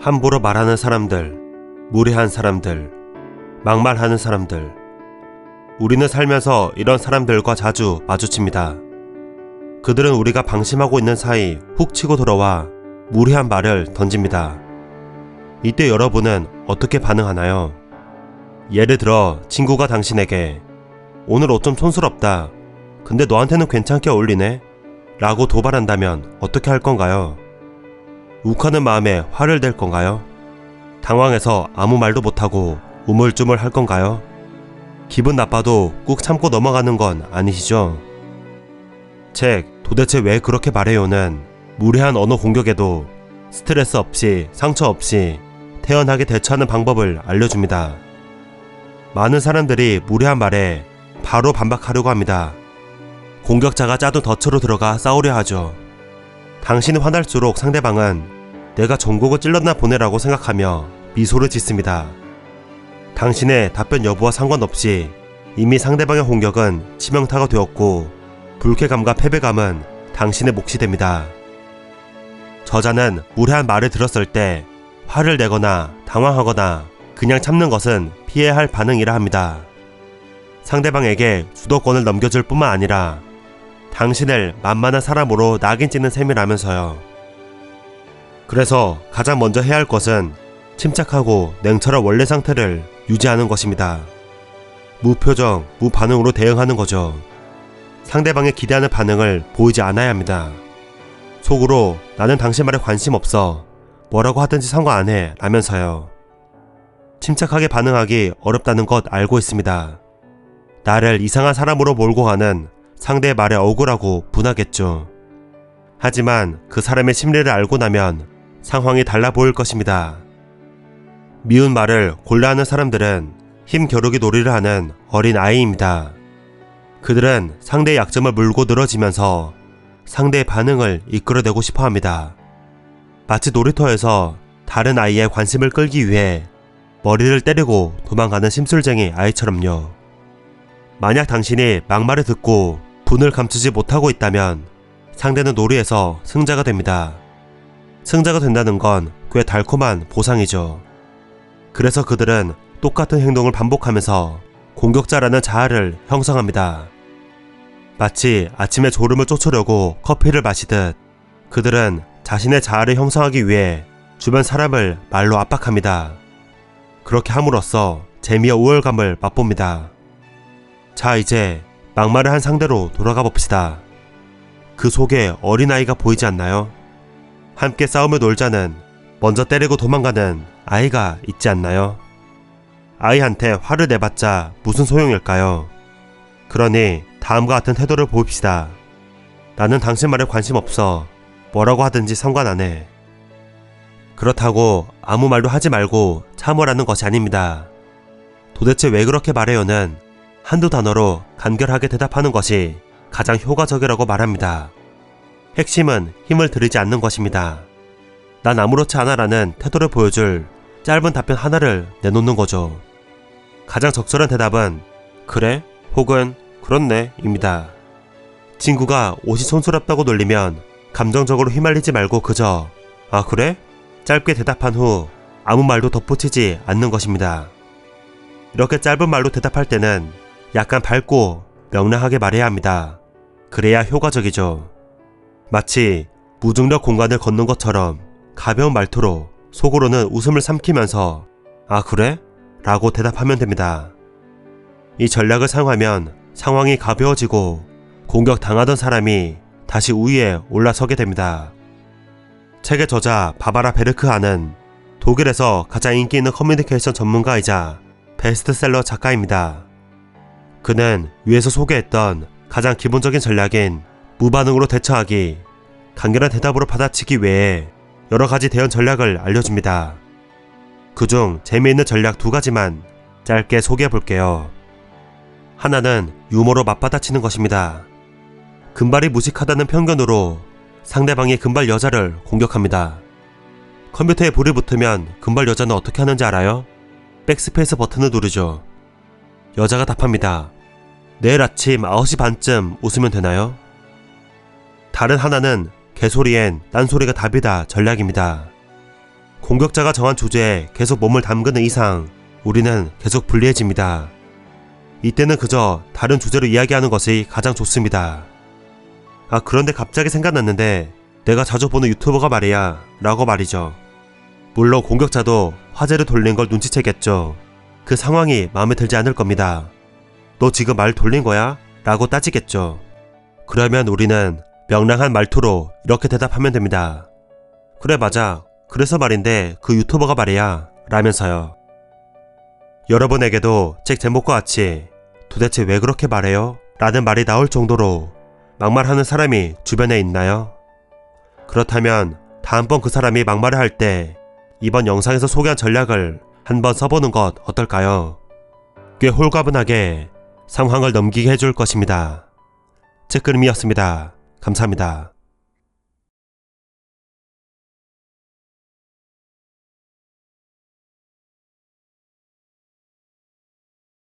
함부로 말하는 사람들, 무례한 사람들, 막말하는 사람들. 우리는 살면서 이런 사람들과 자주 마주칩니다. 그들은 우리가 방심하고 있는 사이 훅 치고 들어와 무례한 말을 던집니다. 이때 여러분은 어떻게 반응하나요? 예를 들어 친구가 당신에게 오늘 옷 좀 촌스럽다. 근데 너한테는 괜찮게 어울리네? 라고 도발한다면 어떻게 할 건가요? 욱하는 마음에 화를 낼 건가요? 당황해서 아무 말도 못하고 우물쭈물 할 건가요? 기분 나빠도 꾹 참고 넘어가는 건 아니시죠? 책 도대체 왜 그렇게 말해요는 무례한 언어 공격에도 스트레스 없이 상처 없이 태연하게 대처하는 방법을 알려줍니다. 많은 사람들이 무례한 말에 바로 반박하려고 합니다. 공격자가 짜도 덫으로 들어가 싸우려 하죠. 당신이 화날수록 상대방은 내가 전곡을 찔렀나 보네라고 생각하며 미소를 짓습니다. 당신의 답변 여부와 상관없이 이미 상대방의 공격은 치명타가 되었고 불쾌감과 패배감은 당신의 몫이 됩니다. 저자는 무례한 말을 들었을 때 화를 내거나 당황하거나 그냥 참는 것은 피해야 할 반응이라 합니다. 상대방에게 주도권을 넘겨줄 뿐만 아니라 당신을 만만한 사람으로 낙인 찍는 셈이라면서요. 그래서 가장 먼저 해야 할 것은 침착하고 냉철한 원래 상태를 유지하는 것입니다. 무표정, 무반응으로 대응하는 거죠. 상대방의 기대하는 반응을 보이지 않아야 합니다. 속으로 나는 당신 말에 관심 없어. 뭐라고 하든지 상관 안 해. 라면서요. 침착하게 반응하기 어렵다는 것 알고 있습니다. 나를 이상한 사람으로 몰고 가는 상대의 말에 억울하고 분하겠죠. 하지만 그 사람의 심리를 알고 나면 상황이 달라 보일 것입니다. 미운 말을 골라하는 사람들은 힘겨루기 놀이를 하는 어린 아이입니다. 그들은 상대의 약점을 물고 늘어지면서 상대의 반응을 이끌어내고 싶어 합니다. 마치 놀이터에서 다른 아이의 관심을 끌기 위해 머리를 때리고 도망가는 심술쟁이 아이처럼요. 만약 당신이 막말을 듣고 분을 감추지 못하고 있다면 상대는 놀이에서 승자가 됩니다. 승자가 된다는 건 꽤 달콤한 보상이죠. 그래서 그들은 똑같은 행동을 반복하면서 공격자라는 자아를 형성합니다. 마치 아침에 졸음을 쫓으려고 커피를 마시듯 그들은 자신의 자아를 형성하기 위해 주변 사람을 말로 압박합니다. 그렇게 함으로써 재미와 우월감을 맛봅니다. 자, 이제 막말을 한 상대로 돌아가 봅시다. 그 속에 어린아이가 보이지 않나요? 함께 싸움을 놀자는 먼저 때리고 도망가는 아이가 있지 않나요? 아이한테 화를 내봤자 무슨 소용일까요? 그러니 다음과 같은 태도를 보입시다. 나는 당신 말에 관심 없어. 뭐라고 하든지 상관 안 해. 그렇다고 아무 말도 하지 말고 참으라는 것이 아닙니다. 도대체 왜 그렇게 말해요는 한두 단어로 간결하게 대답하는 것이 가장 효과적이라고 말합니다. 핵심은 힘을 들이지 않는 것입니다. 난 아무렇지 않아라는 태도를 보여줄 짧은 답변 하나를 내놓는 거죠. 가장 적절한 대답은 그래? 혹은 그렇네 입니다. 친구가 옷이 촌스럽다고 놀리면 감정적으로 휘말리지 말고 그저 아 그래? 짧게 대답한 후 아무 말도 덧붙이지 않는 것입니다. 이렇게 짧은 말로 대답할 때는 약간 밝고 명랑하게 말해야 합니다. 그래야 효과적이죠. 마치 무중력 공간을 걷는 것처럼 가벼운 말투로 속으로는 웃음을 삼키면서 아 그래? 라고 대답하면 됩니다. 이 전략을 사용하면 상황이 가벼워지고 공격 당하던 사람이 다시 우위에 올라서게 됩니다. 책의 저자 바바라 베르크하는 독일에서 가장 인기 있는 커뮤니케이션 전문가이자 베스트셀러 작가입니다. 그는 위에서 소개했던 가장 기본적인 전략인 무반응으로 대처하기, 간결한 대답으로 받아치기 외에 여러 가지 대응 전략을 알려줍니다. 그중 재미있는 전략 두 가지만 짧게 소개해 볼게요. 하나는 유머로 맞받아치는 것입니다. 금발이 무식하다는 편견으로 상대방이 금발 여자를 공격합니다. 컴퓨터에 불이 붙으면 금발 여자는 어떻게 하는지 알아요? 백스페이스 버튼을 누르죠. 여자가 답합니다. 내일 아침 9시 반쯤 웃으면 되나요? 다른 하나는 개소리엔 딴소리가 답이다 전략입니다. 공격자가 정한 주제에 계속 몸을 담그는 이상 우리는 계속 불리해집니다. 이때는 그저 다른 주제로 이야기하는 것이 가장 좋습니다. 아, 그런데 갑자기 생각났는데 내가 자주 보는 유튜버가 말이야 라고 말이죠. 물론 공격자도 화제를 돌린 걸 눈치채겠죠. 그 상황이 마음에 들지 않을 겁니다. 너 지금 말 돌린 거야? 라고 따지겠죠. 그러면 우리는 명랑한 말투로 이렇게 대답하면 됩니다. 그래, 맞아. 그래서 말인데 그 유튜버가 말이야. 라면서요. 여러분에게도 책 제목과 같이 도대체 왜 그렇게 말해요? 라는 말이 나올 정도로 막말하는 사람이 주변에 있나요? 그렇다면 다음번 그 사람이 막말을 할 때 이번 영상에서 소개한 전략을 한번 써보는 것 어떨까요? 꽤 홀가분하게 상황을 넘기게 해줄 것입니다. 책그림이었습니다. 감사합니다.